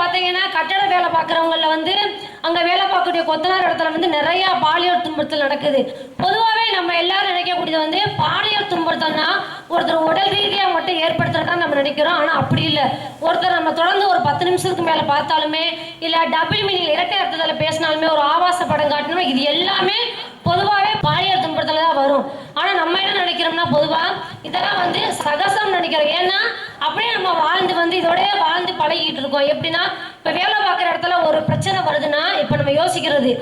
பார்த்தீங்கன்னா கட்டட வேலை பார்க்குறவங்கள வந்து அங்கே வேலை பார்க்கக்கூடிய கொத்தனார் இடத்துல வந்து நிறைய பாலியல் துன்புறுத்தல் நடக்குது. பொதுவாகவே நம்ம எல்லாரும் நினைக்கக்கூடியது வந்து பாலியல் துன்புறுத்தல்னா ஒருத்தர் உடல் ரீதியாக மட்டும் ஏற்படுத்துறதா நம்ம நினைக்கிறோம். ஆனால் அப்படி இல்லை. ஒருத்தர் நம்ம தொடர்ந்து ஒரு பத்து நிமிஷத்துக்கு மேலே பார்த்தாலுமே இல்லை டபுள் மீனிங் இரட்டை அர்த்தத்தில் பேசினாலுமே ஒரு ஆபாச படம் காட்டினோம் இது எல்லாமே பொதுவாகவே பாலியல் துன்பத்தை வரும் ஆனால் நம்ம என்ன நினைக்கிறோம்னா பொதுவாக இதெல்லாம் வந்து சகசம் நினைக்கிறோம். ஏன்னா அப்படியே நம்ம வாழ்ந்து வந்து இதோடய வாழ்ந்து பழகிட்டு இருக்கோம். எப்படின்னா இப்போ வேலை பார்க்குற இடத்துல ஒரு பிரச்சனை வருதுன்னா இப்போ நம்ம யோசிக்கிறது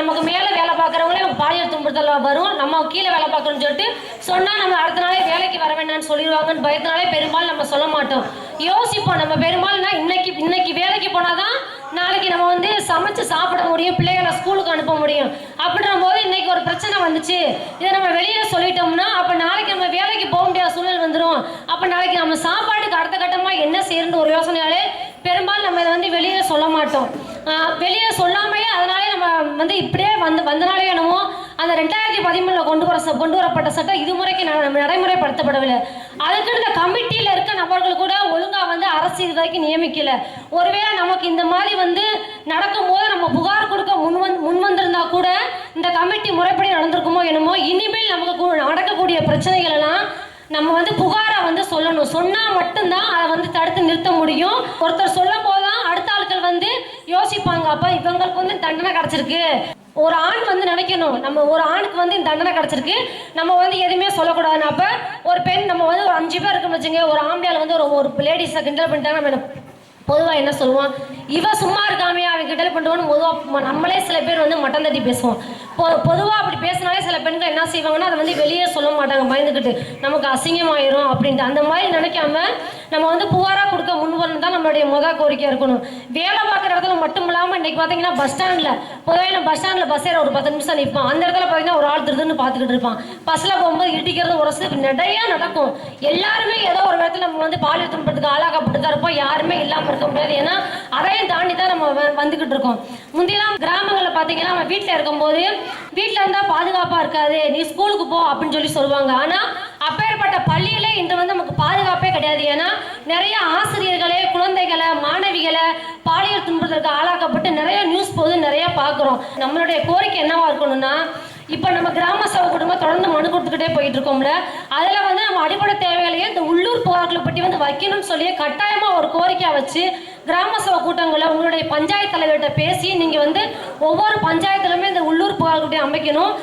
நமக்கு மேலே வேலை பார்க்குறவங்களே நம்ம பாலியல் துன்புறுத்தல் வரும். நம்ம கீழே வேலை பார்க்கணும்னு சொல்லிட்டு சொன்னால் நம்ம அடுத்த நாளே வேலைக்கு வர வேண்டாம்னு சொல்லிடுவாங்கன்னு பயத்தினாலே பெரும்பாலும் நம்ம சொல்ல மாட்டோம். யோசிப்போம். நம்ம பெரும்பாலும் இன்னைக்கு இன்னைக்கு வேலைக்கு போனாதான் நாளைக்கு நம்ம வந்து சமைச்சு சாப்பிட முடியும் பிள்ளைகளை ஸ்கூலுக்கு அனுப்ப முடியும். அப்படின்ற போது இன்னைக்கு ஒரு பிரச்சனை வந்துச்சு. இதை நம்ம வெளியில சொல்லிட்டோம்னா அப்ப நாளைக்கு நம்ம வேலைக்கு போக முடியாத சூழல் வந்துடும் அப்ப நாளைக்கு நம்ம சாப்பாட்டுக்கு அடுத்த கட்டமா என்ன செய்யணும்னு ஒரு யோசனையாலே பெரும்பாலும் நம்ம இதை வந்து வெளியில சொல்ல மாட்டோம். வெளியில சொல்லாமையே அதனாலே நம்ம வந்து இப்படியே வந்து வந்தனாலே என்னமோ அந்த ரெண்டாயிரத்தி பதிமூணில் கொண்டு வர கொண்டு வரப்பட்ட சட்டம் இதுமுறைக்கு ந- நடைமுறைப்படுத்தப்படவில்லை. அதுக்கு இந்த கமிட்டியில் இருக்க நபர்கள் கூட ஒழுங்காக வந்து அரசு இதுவரைக்கும் நியமிக்கலை நியமிக்கல. ஒருவேளை நமக்கு இந்த மாதிரி வந்து நடக்கும்போது நம்ம புகார் கொடுக்க முன் வந்து முன் வந்திருந்தா கூட இந்த கமிட்டி முறைப்படி நடந்திருக்குமோ என்னமோ இனிமேல் நமக்கு நடக்கக்கூடிய பிரச்சனைகள் எல்லாம் நம்ம வந்து புகாரை வந்து சொல்லணும். சொன்னால் மட்டும்தான் அதை வந்து தடுத்து நிறுத்த முடியும். ஒருத்தர் சொல்லும் போதுதான் அடுத்த ஆட்கள் வந்து யோசிப்பாங்க. அப்போ இவங்களுக்கு வந்து தண்டனை கிடச்சிருக்கு. ஒரு ஆண் வந்து நினைக்கணும். நம்ம ஒரு ஆணுக்கு வந்து இந்த தண்டனை கிடைச்சிருக்கு. நம்ம வந்து எதுவுமே சொல்லக்கூடாது அப்ப ஒரு பெண் நம்ம வந்து ஒரு அஞ்சு பேர் இருக்கோம்னு வச்சுங்க ஒரு ஆம்பளையால வந்து ஒரு ஒரு லேடிஸை கிண்டல் பண்ணிட்டாங்க நம்ம என்ன பொதுவாக என்ன சொல்லுவோம்? இவ சும்மா இருக்காமையா அவன் கிண்டல் பண்ணுவோன்னு பொதுவாக நம்மளே சில பேர் வந்து மட்டம் தட்டி பேசுவோம். பொ பொதுவாக அப்படி பேசினாலே சில பெண்கள் என்ன செய்வாங்கன்னா அதை வந்து வெளியே சொல்ல மாட்டாங்க பயந்துக்கிட்டு நமக்கு அசிங்கமாயிரும் அப்படின்ட்டு. அந்த மாதிரி நினைக்காம நம்ம வந்து புகாராக கொடுக்க முன்வரணும் தான் நம்மளுடைய முதல் கோரிக்கையாக இருக்கணும். வேலை பார்க்குற இடத்துல மட்டும் இல்லாமல் இன்றைக்கி பார்த்தீங்கன்னா பஸ் ஸ்டாண்டில் பொதுவாக நம்ம பஸ் ஸ்டாண்டில் பஸ் ஏற ஒரு பத்து நிமிஷம் நிற்பான் அந்த இடத்துல பார்த்தீங்கன்னா ஒரு ஆள் திருதுன்னு பார்த்துக்கிட்டு இருப்பான். பஸ்ஸில் போகும்போது இடிக்கிறது உரசு நிறையா நடக்கும். எல்லாருமே ஏதோ நம்ம வந்து பாலியல் துன்பத்துக்கு ஆளாக்கப்பட்டு தான் இருப்போம். யாருமே இல்லாமல் இருக்க முடியாது. ஏன்னா அதையும் தாண்டி தான் நம்ம வந்துகிட்டு இருக்கோம். முந்தையெல்லாம் கிராமங்களில் பார்த்தீங்கன்னா நம்ம வீட்டில் இருக்கும்போது வீட்டில் இருந்தால் பாதுகாப்பாக இருக்காது. நீ ஸ்கூலுக்கு போ அப்படின்னு சொல்லி சொல்லுவாங்க. ஆனால் அப்பேற்பட்ட பள்ளியில இந்த வந்து நமக்கு பாதுகாப்பே கிடையாது. ஏன்னா நிறைய ஆசிரியர்களே குழந்தைகளை மாணவிகளை பாலியல் துன்பத்திற்கு ஆளாக்கப்பட்டு நிறைய நியூஸ் போது நிறைய பார்க்குறோம் நம்மளுடைய கோரிக்கை என்னவா இருக்கணும்னா இப்போ நம்ம கிராம சபை குடும்பம் தொடர்ந்து மனு கொடுத்துக்கிட்டே போயிட்டு இருக்கோம்ல. அதில் வந்து நம்ம அடிப்படை தேவைகளையே இந்த உள்ளூர் புகார்களை வைக்கணும்னு சொல்லி கட்டாயமாக ஒரு கோரிக்கை வச்சு கிராம சபை கூட்டங்களை உங்களுடைய பஞ்சாயத்து தலைவர்கிட்ட பேசி நீங்கள் வந்து ஒவ்வொரு பஞ்சாயத்துலையுமே இந்த உள்ளூர் புகார்கிட்ட அமைக்கணும்.